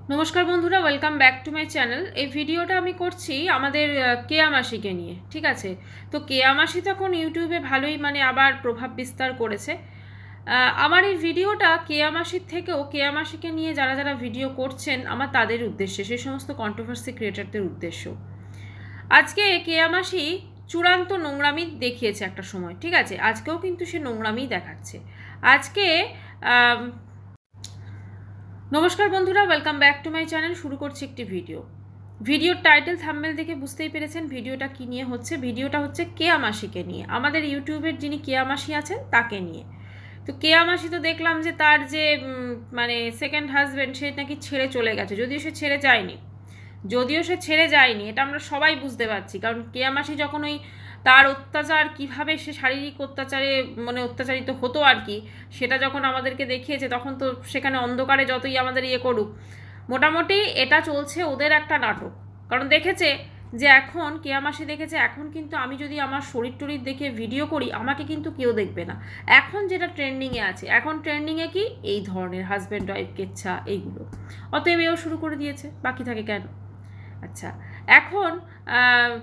নমস্কার বন্ধুরা welcome back to my channel এই ভিডিওটা আমি করছি আমাদের আহ, কেয়া মাসিকে নিয়ে ঠিক আছে? তো কেয়া মাসি তখন ইউটিউবে ভালোই মানে আবার প্রভাব বিস্তার করেছে। আমার এই ভিডিওটা কেয়া মাসির থেকেও কেয়া মাসিকে নিয়ে যারা যারা ভিডিও করছেন আমার তাদের উদ্দেশ্যে সেই সমস্ত কন্ট্রোভার্সি ক্রিয়েটারদের উদ্দেশ্য। আজকে কেয়া মাসি চূড়ান্ত নোংরামি দেখিয়েছে একটা সময় ঠিক আছে? আজকেও কিন্তু সে নোংরামি দেখাচ্ছে। আজকে নমস্কার বন্ধুরা welcome back to my channel শুরু করছি একটি ভিডিও ভিডিওর টাইটেল থাম্বনেল দেখে বুঝতেই পেরেছেন ভিডিওটা কি নিয়ে হচ্ছে। ভিডিওটা হচ্ছে কেয়া মাসিকে নিয়ে। আমাদের ইউটিউবের যিনি কেয়া মাসি আছেন, তাকে নিয়ে। তো কেয়া মাসি তো দেখলাম যে তার যে মানে সেকেন্ড হাজব্যান্ড সে নাকি ছেড়ে চলে গেছে। যদিও সে ছেড়ে যায়নি। যদিও সে ছেড়ে যায়নি, এটা আমরা সবাই বুঝতে পারছি। কারণ কেয়া মাসি যখন ওই তার অত্যাচার কীভাবে সে শারীরিক অত্যাচারে মানে অত্যাচারিত হতো আর কি, সেটা যখন আমাদেরকে দেখিয়েছে, তখন তো সেখানে অন্ধকারে যতই আমাদের ইয়ে করুক। মোটামুটি এটা চলছে ওদের একটা নাটক। কারণ দেখেছে যে এখন, কে কেয়ামাসি দেখেছে, এখন কিন্তু আমি যদি আমার শরীর টরির দেখে ভিডিও করি, আমাকে কিন্তু কেউ দেখবে না। এখন যেটা ট্রেন্ডিংয়ে আছে, এখন ট্রেন্ডিংয়ে কি? এই ধরনের হাজব্যান্ড ওয়াইফ কেচ্ছা, এইগুলো। অতএব এও শুরু করে দিয়েছে, বাকি থাকে কেন? আচ্ছা। এখন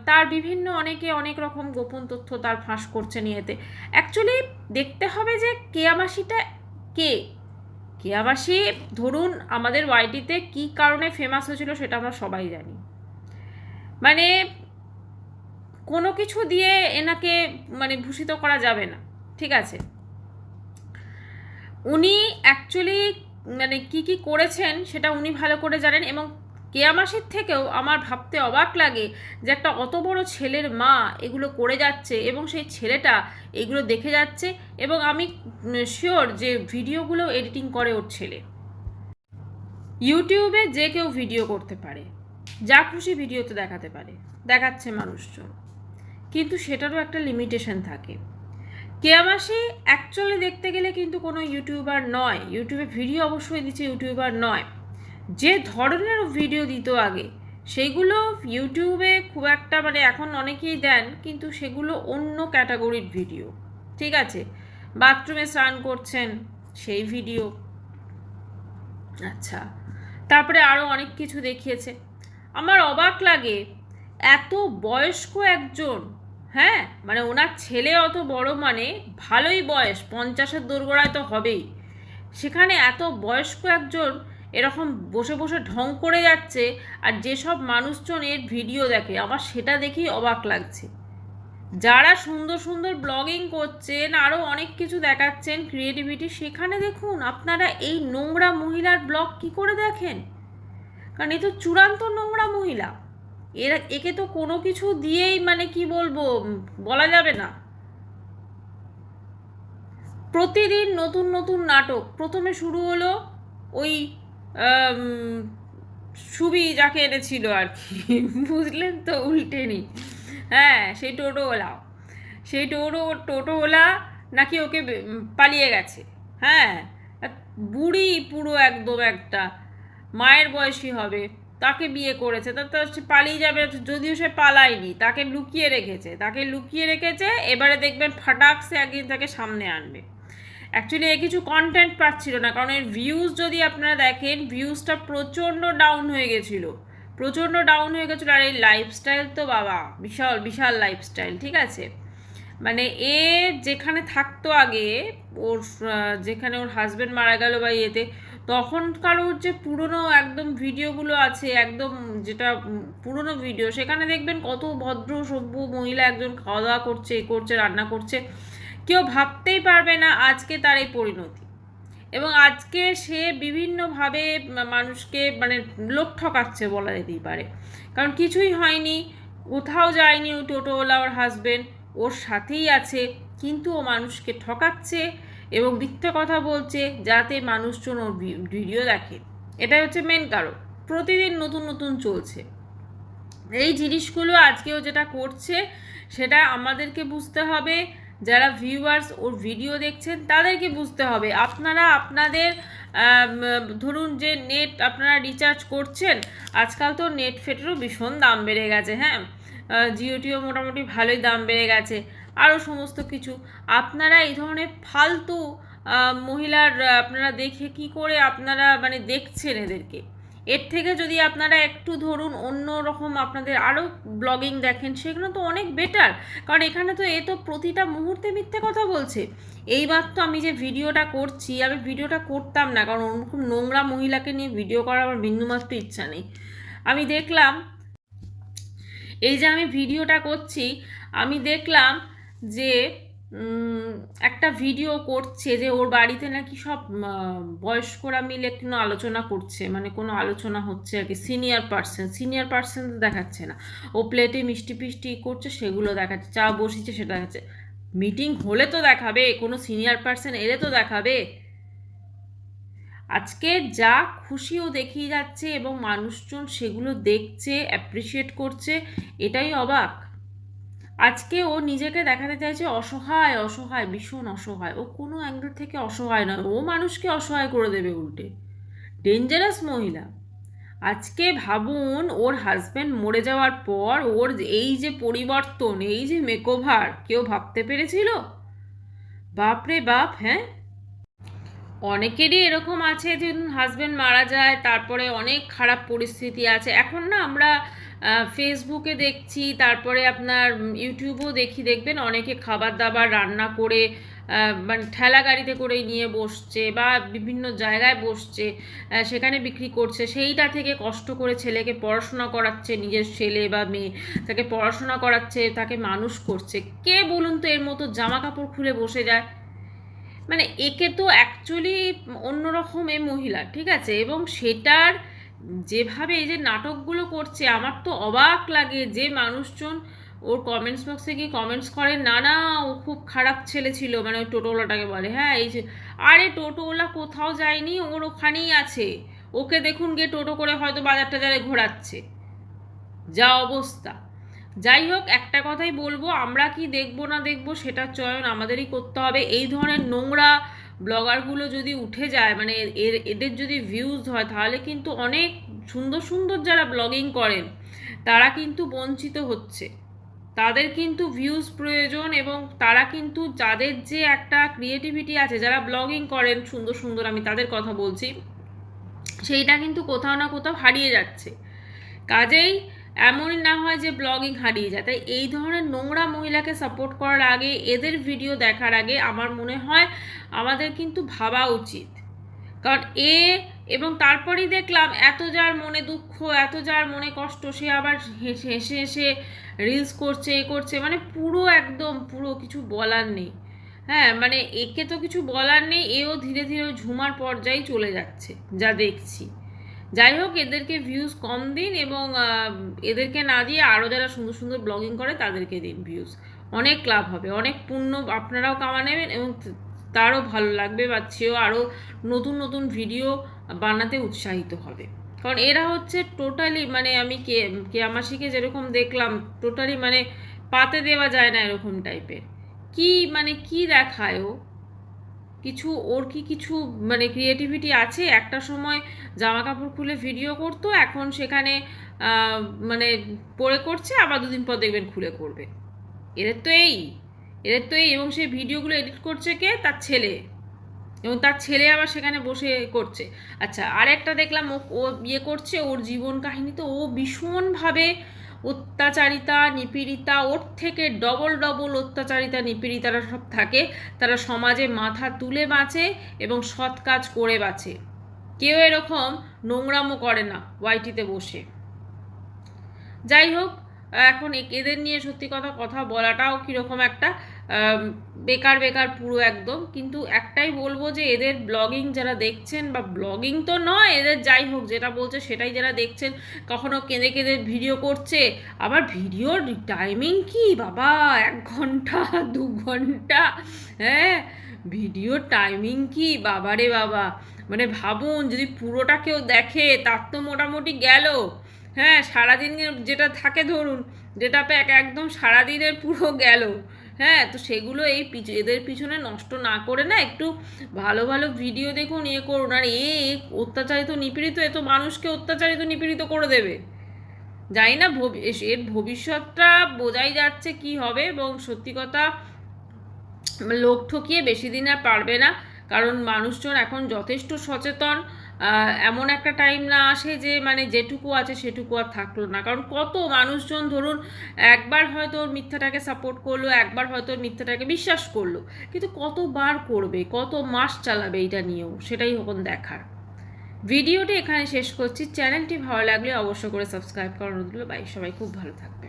তার বিভিন্ন অনেকে অনেক রকম গোপন তথ্য তার ফাঁস করছে নিয়েতে অ্যাকচুয়ালি দেখতে হবে যে কেয়ামাসিটা কে? কেয়ামাসি ধরুন আমাদের ওয়াইটিতে কি কারণে ফেমাস হয়েছিল সেটা আমরা সবাই জানি। মানে কোনো কিছু দিয়ে এনাকে মানে ভূষিত করা যাবে না, ঠিক আছে? উনি অ্যাকচুয়ালি মানে কি কি করেছেন সেটা উনি ভালো করে জানেন এবং কেয়ামাসির থেকেও আমার ভাবতে অবাক লাগে যে একটা অত বড় ছেলের মা এগুলো করে যাচ্ছে এবং সেই ছেলেটা এগুলো দেখে যাচ্ছে এবং আমি শিওর যে ভিডিওগুলো এডিটিং করে ওর ছেলে। ইউটিউবে যে কেউ ভিডিও করতে পারে, যা খুশি ভিডিওতে দেখাতে পারে, দেখাচ্ছে মানুষজন। কিন্তু সেটারও একটা লিমিটেশন থাকে। কেয়ামাসি অ্যাকচুয়ালি দেখতে গেলে কিন্তু কোনো ইউটিউবার নয়। ইউটিউবে ভিডিও অবশ্যই দিচ্ছে, ইউটিউবার নয়। যে ধরনের ভিডিও দিত আগে সেইগুলো ইউটিউবে খুব একটা মানে এখন অনেকেই দেন, কিন্তু সেগুলো অন্য ক্যাটাগরির ভিডিও ঠিক আছে? বাথরুমে স্নান করছেন, সেই ভিডিও আচ্ছা। তারপরে আরও অনেক কিছু দেখিয়েছে। আমার অবাক লাগে, এত বয়স্ক একজন হ্যাঁ? মানে ওনার ছেলে অত বড় মানে ভালোই বয়স, পঞ্চাশের দোরগোড়ায় তো হবেই। সেখানে এত বয়স্ক একজন এরকম বসে বসে ঢং করে যাচ্ছে আর যেসব মানুষজন এর ভিডিও দেখে আমার সেটা দেখেই অবাক লাগছে। যারা সুন্দর সুন্দর ব্লগিং করছেন আরও অনেক কিছু দেখাচ্ছেন ক্রিয়েটিভিটি সেখানে দেখুন আপনারা এই নোংরা মহিলার ব্লগ কি করে দেখেন? কারণ এ তো চূড়ান্ত নোংরা মহিলা। এরা, একে তো কোনো কিছু দিয়েই মানে কি বলব, বলা যাবে না। প্রতিদিন নতুন নতুন নাটক। প্রথমে শুরু হলো ওই সুবি যাকে এনেছিল আর কি, বুঝলেন তো উল্টেনি হ্যাঁ সেই টোটোওয়ালা। সেই টোটো, টোটোওয়ালা নাকি ওকে পালিয়ে গেছে। হ্যাঁ বুড়ি পুরো একদম একটা, মায়ের বয়সী হবে, তাকে বিয়ে করেছে। তা, তো সে পালিয়ে যাবে, যদিও সে পালায়নি, তাকে লুকিয়ে রেখেছে। তাকে লুকিয়ে রেখেছে, এবারে দেখবেন ফাটাক সে একদিন তাকে সামনে আনবে। অ্যাকচুয়ালি এ কিছু কন্টেন্ট পাচ্ছিল না। কারণ এর ভিউজ যদি আপনারা দেখেন ভিউজটা প্রচণ্ড ডাউন হয়ে গেছিল। প্রচণ্ড ডাউন হয়ে গেছিল। আর এই লাইফস্টাইল তো বাবা, বিশাল বিশাল লাইফস্টাইল ঠিক আছে? মানে এ যেখানে থাকতো আগে, ওর যেখানে ওর হাজব্যান্ড মারা গেল বা ইয়েতে, তখনকার ওর যে পুরনো একদম ভিডিওগুলো আছে, একদম যেটা পুরনো ভিডিও সেখানে দেখবেন কত ভদ্র, সভ্য মহিলা একজন খাওয়া দাওয়া করছে, এ করছে, রান্না করছে। কেউ ভাবতেই পারবে না আজকে তার এই পরিণতি। এবং আজকে সে বিভিন্নভাবে মানুষকে মানে লোক ঠকাচ্ছে বলা যেতেই পারে। কারণ কিছুই হয়নি, কোথাও যায়নি ও টোটোওয়ালা ওর হাজবেন্ড ওর সাথেই আছে, কিন্তু ও মানুষকে ঠকাচ্ছে এবং মিথ্যে কথা বলছে যাতে মানুষজন ওর ভিডিও দেখে। এটাই হচ্ছে মেন কারণ। প্রতিদিন নতুন নতুন চলছে। এই জিনিসগুলো আজকেও যেটা করছে, সেটা আমাদেরকে বুঝতে হবে। যারা ভিউয়ার্স ওর ভিডিও দেখছেন, তাদেরকে বুঝতে হবে। আপনারা আপনাদের ধরুন যে নেট আপনারা রিচার্জ করছেন, আজকাল তো নেট ফেটেরও ভীষণ দাম বেড়ে গেছে হ্যাঁ? জিওটিও মোটামুটি ভালোই দাম বেড়ে গেছে, আরও সমস্ত কিছু। আপনারা এই ধরনের ফালতু মহিলার, আপনারা দেখে কি করে আপনারা মানে দেখছেন এদেরকে? এর থেকে যদি আপনারা একটু ধরুন অন্য রকম আপনাদের আরও ব্লগিং দেখেন, সেগুলো তো অনেক বেটার কারণ এখানে তো এ তো প্রতিটা মুহূর্তে মিথ্যে কথা বলছে। এইবার তো আমি যে ভিডিওটা করছি, আমি ভিডিওটা করতাম না, কারণ ওরকম নোংরা মহিলাকে নিয়ে ভিডিও করার আমার বিন্দুমাত্র ইচ্ছা নেই। আমি দেখলাম, এই যে আমি ভিডিওটা করছি, আমি দেখলাম যে একটা ভিডিও করছে যে ওর বাড়িতে নাকি সব বয়স্করা মিলে কোনো আলোচনা করছে মানে কোনো আলোচনা হচ্ছে আর কি সিনিয়র পার্সন সিনিয়র পার্সন দেখাচ্ছে না। ও প্লেটে মিষ্টি ফিষ্টি করছে, সেগুলো দেখাচ্ছে, চা বসিয়েছে, সেটা দেখাচ্ছে। মিটিং হলে তো দেখাবে, কোনো সিনিয়র পার্সন এলে তো দেখাবে। আজকে যা খুশিও দেখিয়ে যাচ্ছে এবং মানুষজন সেগুলো দেখছে অ্যাপ্রিসিয়েট করছে, এটাই অবাক। আজকে ও নিজেকে দেখাতে চাইছে অসহায় অসহায়, ভীষণ অসহায়। ও কোনো অ্যাঙ্গেল থেকে অসহায় নয়, ও মানুষকে অসহায় করে দেবে উল্টে। ডেঞ্জারাস মহিলা। আজকে ভাবুন ওর হাজব্যান্ড মরে যাওয়ার পর ওর এই যে পরিবর্তন, এই যে মেকওভার কেউ ভাবতে পেরেছিল? বাপরে বাপ হ্যাঁ? অনেকেরই এরকম আছে যে হাজব্যান্ড মারা যায়, তারপরে অনেক খারাপ পরিস্থিতি আছে। এখন না আমরা ফেসবুকে দেখছি, তারপরে আপনার ইউটিউবেও দেখি, দেখবেন অনেকে খাবার দাবার রান্না করে মানে ঠেলা গাড়িতে করে নিয়ে বসছে বা বিভিন্ন জায়গায় বসছে সেখানে বিক্রি করছে। সেইটা থেকে কষ্ট করে ছেলেকে পড়াশোনা করাচ্ছে নিজের ছেলে বা মেয়ে। তাকে পড়াশোনা করাচ্ছে, তাকে মানুষ করছে। কে বলুন তো এর মতো জামা কাপড় খুলে বসে যায়? মানে একে তো অ্যাকচুয়ালি অন্যরকম এ মহিলা, ঠিক আছে? এবং সেটার যেভাবে এই যে নাটকগুলো করছে, আমার তো অবাক লাগে যে মানুষজন ওর কমেন্টস বক্সে গিয়ে কমেন্টস করে, না না, ও খুব খারাপ ছেলে ছিল। মানে ওই টোটোওয়ালাটাকে বলে। হ্যাঁ এই যে, আরে, টোটোওয়ালা কোথাও যায়নি, ওর ওখানেই আছে। ওকে দেখুন গিয়ে টোটো করে হয়তো বাজার টাজারে ঘোরাচ্ছে। যা অবস্থা। যাই হোক, একটা কথাই বলব, আমরা কি দেখব না দেখব সেটা চয়ন আমাদেরই করতে হবে। এই ধরনের নোংরা ব্লগারগুলো যদি উঠে যায় মানে এর, এদের যদি ভিউজ হয়, তাহলে কিন্তু অনেক সুন্দর সুন্দর যারা ব্লগিং করেন তারা কিন্তু বঞ্চিত হচ্ছে। তাদের কিন্তু ভিউজ প্রয়োজন এবং তারা কিন্তু যাদের যে একটা ক্রিয়েটিভিটি আছে, যারা ব্লগিং করেন, সুন্দর সুন্দর আমি তাদের কথা বলছি, সেইটা কিন্তু কোথাও না কোথাও হারিয়ে যাচ্ছে। কাজেই এমনই না হয় যে ব্লগিং হারিয়ে যায়। তাই এই ধরনের নোংরা মহিলাকে সাপোর্ট করার আগে, এদের ভিডিও দেখার আগে আমার মনে হয় আমাদের কিন্তু ভাবা উচিত। কারণ এ এবং তারপরেই দেখলাম, এত যার মনে দুঃখ, এত যার মনে কষ্ট, সে আবার হেসে হেসে হেসে রিলস করছে, এ করছে মানে পুরো একদম, পুরো কিছু বলার নেই। হ্যাঁ মানে একে তো কিছু বলার নেই, এও ধীরে ধীরে ঝুমার পর্যায়ে চলে যাচ্ছে, যা দেখছি। যাই হোক, এদেরকে ভিউজ কম দিন এবং এদেরকে না দিয়ে আরও যারা সুন্দর সুন্দর ব্লগিং করে তাদেরকে দিন ভিউজ অনেক লাভ হবে, অনেক পুণ্য আপনারাও কামা নেবেন এবং তারও ভালো লাগবে বা সেও আরও নতুন নতুন ভিডিও বানাতে উৎসাহিত হবে। কারণ এরা হচ্ছে টোটালি মানে আমি কে, কেয়ামাসিকে যেরকম দেখলাম টোটালি মানে পাতে দেওয়া যায় না এরকম টাইপের কি মানে কি দেখায় ও? কিছু, ওর কি কিছু মানে ক্রিয়েটিভিটি আছে? একটা সময় জামা কাপড় খুলে ভিডিও করতো, এখন সেখানে মানে পরে করছে, আবার দুদিন পর দেখবেন খুলে করবে। এদের তো এই, এদের তো এই, এবং সেই ভিডিওগুলো এডিট করছে কে? তার ছেলে। এবং তার ছেলে আবার সেখানে বসে করছে। আচ্ছা আরেকটা দেখলাম ও ইয়ে করছে, ওর জীবন কাহিনী তো ও ভীষণভাবে অত্যাচারিতা, নিপীড়িতা, ওর থেকে ডবল ডবল অত্যাচারিতা, নিপীড়িতারা সব থাকে। তারা সমাজে মাথা তুলে বাঁচে এবং সৎ কাজ করে বাঁচে। কেউ এরকম নোংরামও করে না ওয়াইটিতে বসে। যাই হোক, এখন এদের নিয়ে সত্যি কথা কথা বলাটাও কীরকম একটা বেকার বেকার পুরো একদম। কিন্তু একটাই বলব যে এদের ব্লগিং যারা দেখছেন, বা ব্লগিং তো নয়, এদের যাই হোক, যেটা বলছে সেটাই যারা দেখছেন, কখনো কেঁদে কেঁদে ভিডিও করছে, আবার ভিডিওর টাইমিং কি? বাবা, এক ঘণ্টা, দু ঘণ্টা হ্যাঁ? ভিডিওর টাইমিং কি? বাবারে বাবা। মানে ভাবুন, যদি পুরোটা কেউ দেখে, তার তো মোটামুটি গেল। হ্যাঁ সারাদিনের যেটা থাকে ধরুন, যেটা প্যাক, একদম সারাদিনের পুরো গেল। হ্যাঁ তো সেগুলো এই এদের পিছনে নষ্ট না করে না একটু ভালো ভালো ভিডিও দেখুন ইয়ে করুন। আর এ অত্যাচারিত, নিপীড়িত, এ তো মানুষকে অত্যাচারিত, নিপীড়িত করে দেবে। জানি না এর ভবিষ্যৎটা বোঝাই যাচ্ছে কি হবে এবং সত্যি কথা লোক ঠকিয়ে বেশি দিন আর পারবে না, কারণ মানুষজন এখন যথেষ্ট সচেতন। এমন একটা টাইম না আসে যে মানে যেটুকু আছে সেটুকু আর থাকল না। কারণ কত মানুষজন ধরুন, একবার হয়তো ওর মিথ্যাটাকে সাপোর্ট করল, একবার হয়তো ওর মিথ্যাটাকে বিশ্বাস করল, কিন্তু কতবার করবে, কত মাস চালাবে এটা নিয়েও, সেটাই এখন দেখার। ভিডিওটি এখানে শেষ করছি। চ্যানেলটি ভালো লাগলে অবশ্য করে সাবস্ক্রাইব করানো দিল বাই সবাই খুব ভালো থাকবে